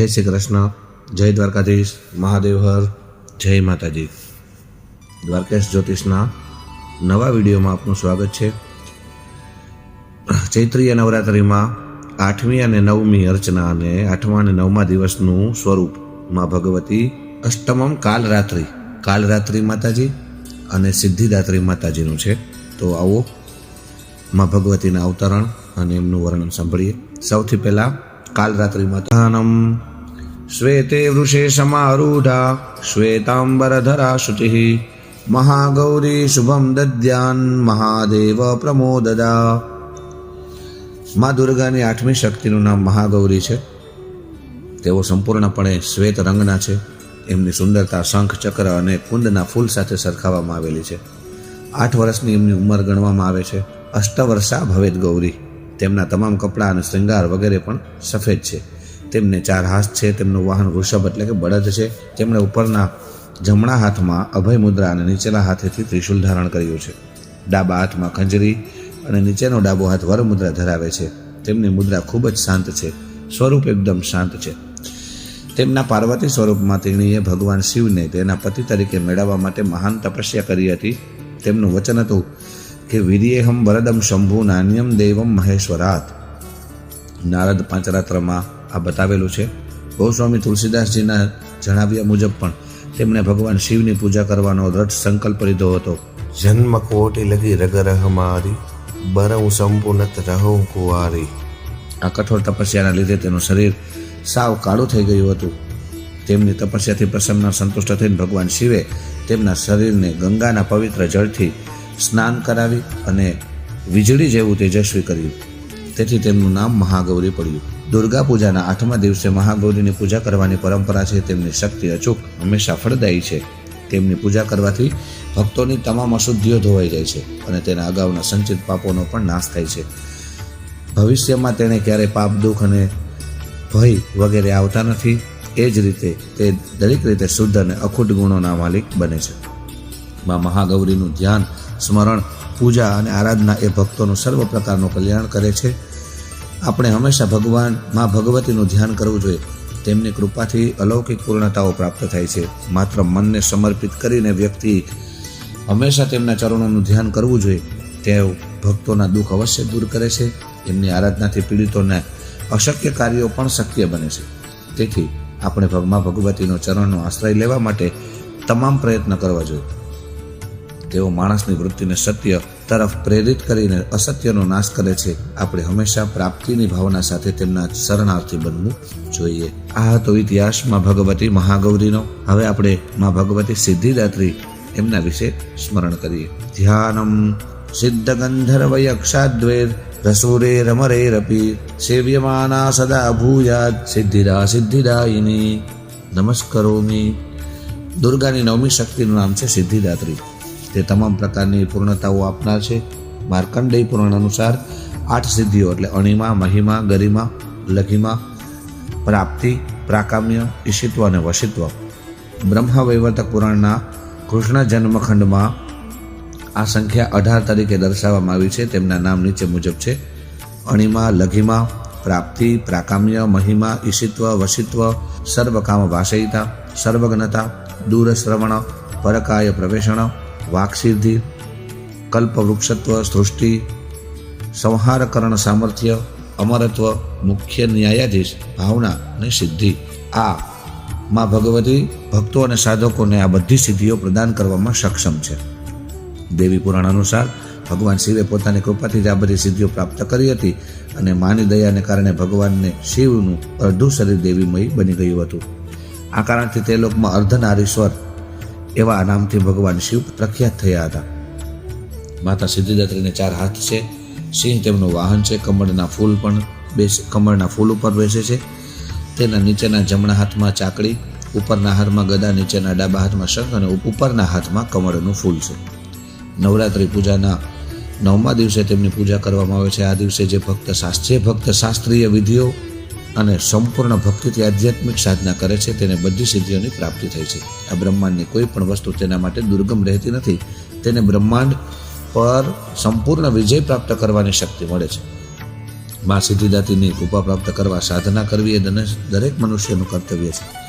જય શ્રી કૃષ્ણ, જય દ્વારકાધીશ, મહાદેવ હર, જય માતાજી. દ્વારકેશ જ્યોતિષના નવા વિડીયોમાં આપનું સ્વાગત છે. ચૈત્રીય નવરાત્રિમાં આઠમી અને નવમી અર્ચના અને આઠમા અને નવમા દિવસનું સ્વરૂપમાં ભગવતી અષ્ટમમ કાલરાત્રિ. કાલરાત્રિ માતાજી અને સિદ્ધિદાત્રી માતાજીનું છે. તો આવો માં ભગવતીના અવતરણ અને એમનું વર્ણન સાંભળીએ. સૌથી પહેલાં કાલરાત્રિ માતાનમ શ્વેતે વૃષે સમારૂઢા શ્વેતાંબરધરા શુચિ મહાગૌરી શુભમ દદ્યાન મહાદેવ પ્રમોદદા મા દુર્ગાની આઠમી શક્તિનું નામ મહાગૌરી છે. તેઓ સંપૂર્ણપણે શ્વેત રંગના છે. એમની સુંદરતા શંખ, ચક્ર અને કુંદના ફૂલ સાથે સરખાવવામાં આવેલી છે. આઠ વર્ષની એમની ઉંમર ગણવામાં આવે છે. અષ્ટવર્ષા ભવેદ ગૌરી તેમના તમામ કપડાં અને શ્રૃંગાર વગેરે પણ સફેદ છે. તેમને ચાર હાથ છે, તેમનું વાહન વૃષભ એટલે કે બળદ છે. તેમણે ઉપરના જમણા હાથમાં અભય મુદ્રા અને નીચેના હાથેથી ત્રિશુલ ધારણ કર્યું છે. ડાબા હાથમાં ખંજરી અને નીચેનો ડાબો હાથ વર મુદ્રા ધરાવે છે. તેમની મુદ્રા ખૂબ જ શાંત છે, સ્વરૂપ એકદમ શાંત છે. તેમના પાર્વતી સ્વરૂપમાં તેણીએ ભગવાન શિવને તેના પતિ તરીકે મેળવવા માટે મહાન તપસ્યા કરી હતી. તેમનું વચન હતું કે વિરિયેહમ વરદમ શંભુ નાન્યમ દેવમ મહેશ્વરાત. નારદ પાંચરાત્રમાં આ બતાવેલું છે. ગોસ્વામી તુલસીદાસજીના જણાવ્યા મુજબ પણ તેમણે ભગવાન શિવની પૂજા કરવાનો દ્રઢ સંકલ્પ લીધો હતો. જન્મ કોટી લગી રગરહ મારી બરઉ સંપૂર્ણત રહું કુવારી. આ કઠોર તપસ્યાના લીધે તેનું શરીર સાવ કાળું થઈ ગયું હતું. તેમની તપસ્યાથી પ્રસન્ન સંતુષ્ટ થઈને ભગવાન શિવે તેમના શરીરને ગંગાના પવિત્ર જળથી સ્નાન કરાવી અને વીજળી જેવું તેજસ્વી કર્યું. તેથી તેમનું નામ મહાગૌરી પડ્યું. દુર્ગા પૂજાના આઠમા દિવસે મહાગૌરીની પૂજા કરવાની પરંપરા છે, તેમની શક્તિ અચૂક, હંમેશા ફળદાયી છે. તેમની પૂજા કરવાથી ભક્તોની તમામ અશુદ્ધિઓ ધોવાઈ જાય છે અને તેના અગાઉના સંચિત પાપોનો પણ નાશ થાય છે. ભવિષ્યમાં તેણે ક્યારેય પાપ, દુઃખ અને ભય વગેરે આવતા નથી. એ જ રીતે તે દરેક રીતે શુદ્ધ અને અખૂટ ગુણોના માલિક બને છે. માં મહાગૌરીનું ધ્યાન, સ્મરણ, પૂજા અને આરાધના એ ભક્તોનું સર્વ પ્રકારનું કલ્યાણ કરે છે. આપણે હંમેશા ભગવાન મા ભગવતીનું ધ્યાન કરવું જોઈએ. તેમની કૃપાથી અલૌકિક પૂર્ણતાઓ પ્રાપ્ત થાય છે. માત્ર મનને સમર્પિત કરીને વ્યક્તિ હંમેશા તેમના ચરણોનું ધ્યાન કરવું જોઈએ. તેઓ ભક્તોના દુઃખ અવશ્ય દૂર કરે છે. એમની આરાધનાથી પીડિતોને અશક્ય કાર્યો પણ શક્ય બને છે. તેથી આપણે ભગમાં ભગવતીનો ચરણનો આશ્રય લેવા માટે તમામ પ્રયત્ન કરવા જોઈએ. તેઓ માણસની વૃત્તિને સત્ય તરફ પ્રેરિત કરીને અસત્યનો નાશ કરે છે. આપણે હંમેશા પ્રાપ્તિની ભાવના સાથે તેમના શરણાર્થી બનવું જોઈએ. આ હતો ઇતિહાસમાં ભગવતી મહાગૌરીનો. હવે આપણે માં ભગવતી સિદ્ધિદાત્રી એમના વિશે સ્મરણ કરીએ. ધ્યાનમ સિદ્ધ ગંધર્વ યક્ષાદ્વેર રસુરે રમરેરપી સેવ્યમાના સદા ભૂયાદ સિદ્ધિદા સિદ્ધિદાયિની. નમસ્કરોમી. દુર્ગાની નવમી શક્તિનું નામ છે સિદ્ધિદાત્રી. તે તમામ પ્રકારની પૂર્ણતાઓ આપનાર છે. માર્કંડેય પુરાણ અનુસાર આઠ સિદ્ધિઓ એટલે અણિમા, મહિમા, ગરિમા, લઘિમા, પ્રાપ્તિ, પ્રાકામ્ય, ઈશિત્વ અને વશિત્વ. બ્રહ્મવૈવર્તક પુરાણના કૃષ્ણ જન્મખંડમાં આ સંખ્યા અઢાર તરીકે દર્શાવવામાં આવી છે. તેમના નામ નીચે મુજબ છે. અણિમા, લઘિમા, પ્રાપ્તિ, પ્રાકામ્ય, મહિમા, ઈશિત્વ, વશિત્વ, સર્વકામ વાસયિતા સર્વજ્ઞતા, દૂરશ્રવણ, પરકાય પ્રવેશણ વાક્સિદ્ધિ, કલ્પવૃક્ષત્વ, સૃષ્ટિ, સંહારકરણ સામર્થ્ય, અમરત્વ, મુખ્ય ન્યાયાધીશ, ભાવના અને સિદ્ધિ. આ માં ભગવતી ભક્તો અને સાધકોને આ બધી સિદ્ધિઓ પ્રદાન કરવામાં સક્ષમ છે. દેવી પુરાણ અનુસાર ભગવાન શિવે પોતાની કૃપાથી જ આ બધી સિદ્ધિઓ પ્રાપ્ત કરી હતી અને માની દયાને કારણે ભગવાનને શિવનું અડધું શરીર દેવીમય બની ગયું હતું. આ કારણથી તે લોકમાં અર્ધનારીશ્વર એવા નામથી ભગવાન શિવ પ્રખ્યાત થયા હતા. માતા સિદ્ધિદાત્રીને ચાર હાથ છે, સિંહ તેમનું વાહન છે, કમળના ફૂલ પણ બેસે, કમળના ફૂલ ઉપર બેસે છે. તેના નીચેના જમણા હાથમાં ચાકડી, ઉપરના હાથમાં ગદા, નીચેના ડાબા હાથમાં શંખ અને ઉપરના હાથમાં કમળનું ફૂલ છે. નવરાત્રિ પૂજાના નવમા દિવસે તેમની પૂજા કરવામાં આવે છે. આ દિવસે જે ભક્ત શાસ્ત્રીય ભક્ત શાસ્ત્રીય વિધિઓ અને સંપૂર્ણ ભક્તિથી આધ્યાત્મિક સાધના કરે છે, તેને બધી સિદ્ધિઓની પ્રાપ્તિ થઈ છે. આ બ્રહ્માંડની કોઈ પણ વસ્તુ તેના માટે દુર્ગમ રહેતી નથી. તેને બ્રહ્માંડ પર સંપૂર્ણ વિજય પ્રાપ્ત કરવાની શક્તિ મળે છે. મા સિદ્ધિદાતીની કૃપા પ્રાપ્ત કરવા સાધના કરવી એ દરેક મનુષ્યનું કર્તવ્ય છે.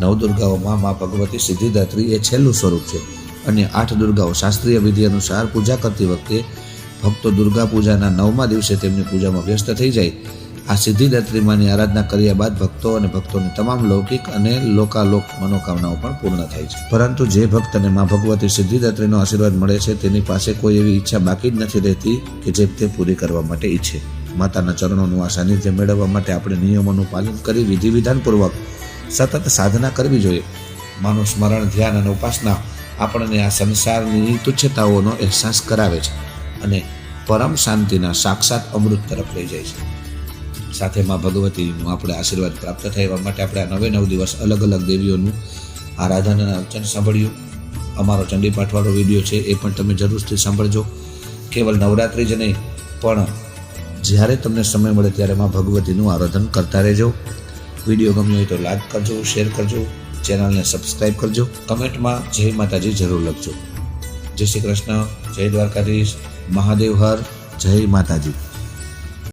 નવદુર્ગાઓમાં મા ભગવતી સિદ્ધિદાત્રી એ છેલ્લું સ્વરૂપ છે અને આઠ દુર્ગાઓ શાસ્ત્રીય વિધિ અનુસાર પૂજા કરતી વખતે ભક્તો દુર્ગા પૂજાના નવમા દિવસે તેમની પૂજામાં વ્યસ્ત થઈ જાય આ સિદ્ધિદાત્રી માની આરાધના કર્યા બાદ ભક્તો અને ભક્તોની તમામ લૌકિક અને લોકાલોક મનોકામનાઓ પણ પૂર્ણ થાય છે. પરંતુ જે ભક્તને મા ભગવતી સિદ્ધિદાત્રીનો આશીર્વાદ મળે છે, તેની પાસે કોઈ એવી ઈચ્છા બાકી જ નથી રહેતી કે જે તે પૂરી કરવા માટે ઈચ્છે. માતાના ચરણોનું આ સાનિધ્ય મેળવવા માટે આપણે નિયમોનું પાલન કરી વિધિ વિધાનપૂર્વક સતત સાધના કરવી જોઈએ. માનું સ્મરણ, ધ્યાન અને ઉપાસના આપણને આ સંસારની તુચ્છતાઓનો અહેસાસ કરાવે છે અને પરમ શાંતિના સાક્ષાત અમૃત તરફ લઈ જાય છે. સાથે માં ભગવતીનું આપણે આશીર્વાદ પ્રાપ્ત થાય એવા માટે આપણે આ નવે નવ દિવસ અલગ અલગ દેવીઓનું આરાધન અર્ચન સાંભળ્યું. અમારો ચંડીપાઠવાળો વીડિયો છે એ પણ તમે જરૂરથી સાંભળજો. કેવલ નવરાત્રિ જ નહીં, પણ જ્યારે તમને સમય મળે ત્યારે માં ભગવતીનું આરાધન કરતા રહેજો. વીડિયો ગમ્યો હોય તો લાઈક કરજો, શેર કરજો, ચેનલને સબસ્ક્રાઈબ કરજો, કમેન્ટમાં જય માતાજી જરૂર લખજો. જય શ્રી કૃષ્ણ, જય દ્વારકાધીશ, મહાદેવ હર, જય માતાજી.